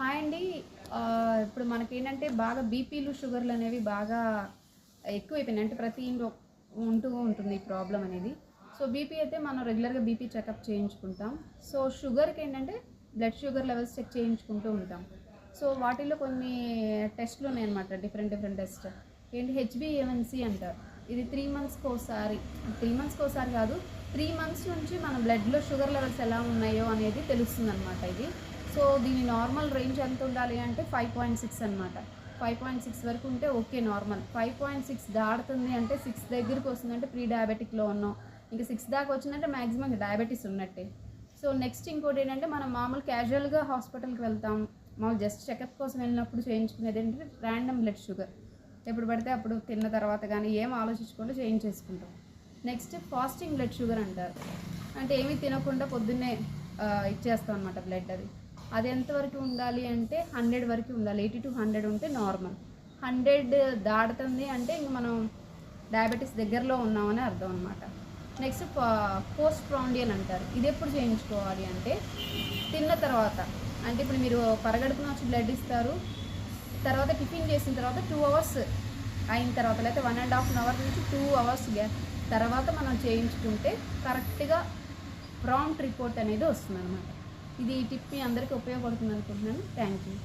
Hi అండి. ఇప్పుడు మనకి ఏంటంటే బాగా బీపీలు షుగర్లు అనేవి బాగా ఎక్కువైపోయినాయి. అంటే ప్రతి ఇంట్లో ఉంటూ ఉంటుంది ఈ ప్రాబ్లం అనేది. సో బీపీ అయితే మనం రెగ్యులర్గా బీపీ చెకప్ చేయించుకుంటాం. సో షుగర్కి ఏంటంటే బ్లడ్ షుగర్ లెవెల్స్ చెక్ చేయించుకుంటూ ఉంటాం. సో వాటిల్లో కొన్ని టెస్ట్లు ఉన్నాయన్నమాట. Different different test. ఏంటి? H B A one C అంటారు. ఇది త్రీ మంత్స్కి ఒకసారి త్రీ మంత్స్కి ఒకసారి కాదు త్రీ మంత్స్ నుంచి మన బ్లడ్లో షుగర్ లెవెల్స్ ఎలా ఉన్నాయో అనేది తెలుస్తుంది అనమాట ఇది. సో దీని నార్మల్ రేంజ్ ఎంత ఉండాలి అంటే ఫైవ్ పాయింట్ సిక్స్ అనమాట ఫైవ్ పాయింట్ సిక్స్ వరకు ఉంటే okay normal five point six దాడుతుంది అంటే సిక్స్ దగ్గరికి వస్తుందంటే ప్రీ డయాబెటిక్లో ఉన్నాం. ఇంకా సిక్స్ దాకా వచ్చిందంటే మ్యాక్సిమం డయాబెటీస్ ఉన్నట్టే. సో నెక్స్ట్ ఇంకోటి ఏంటంటే మనం మామూలు క్యాజువల్గా హాస్పిటల్కి వెళ్తాం. మామూలు జస్ట్ చెకప్ కోసం వెళ్ళినప్పుడు చేయించుకునేది ఏంటంటే ర్యాండమ్ బ్లడ్ షుగర్ ఎప్పుడు పడితే అప్పుడు తిన్న తర్వాత కానీ ఏం ఆలోచించకుండా చేయించేసుకుంటాం. నెక్స్ట్ ఫాస్టింగ్ బ్లడ్ షుగర్ అంటారు. అంటే ఏమీ తినకుండా పొద్దున్నే ఇచ్చేస్తాం అనమాట బ్లడ్ అది. అది ఎంతవరకు ఉండాలి అంటే హండ్రెడ్ వరకు ఉండాలి. ఎయిటీ టు హండ్రెడ్ ఉంటే నార్మల్. హండ్రెడ్ దాడుతుంది అంటే ఇంక మనం డయాబెటీస్ దగ్గరలో ఉన్నామని అర్థం అనమాట నెక్స్ట్ పోస్ట్ ప్రాండియల్ అంటారు. ఇది ఎప్పుడు చేయించుకోవాలి అంటే తిన్న తర్వాత. అంటే ఇప్పుడు మీరు పరగడుపున వచ్చి బ్లడ్ ఇస్తారు. తర్వాత టిఫిన్ చేసిన తర్వాత టూ అవర్స్ అయిన తర్వాత లేకపోతే వన్ అండ్ హాఫ్ అవర్ నుంచి టూ అవర్స్ తర్వాత మనం చేయించుకుంటే కరెక్ట్గా ప్రాంప్ట్ రిపోర్ట్ అనేది వస్తుంది అనమాట ఇది ఈ టిప్ మీ అందరికీ ఉపయోగపడుతుంది అనుకుంటున్నాను థ్యాంక్ యూ.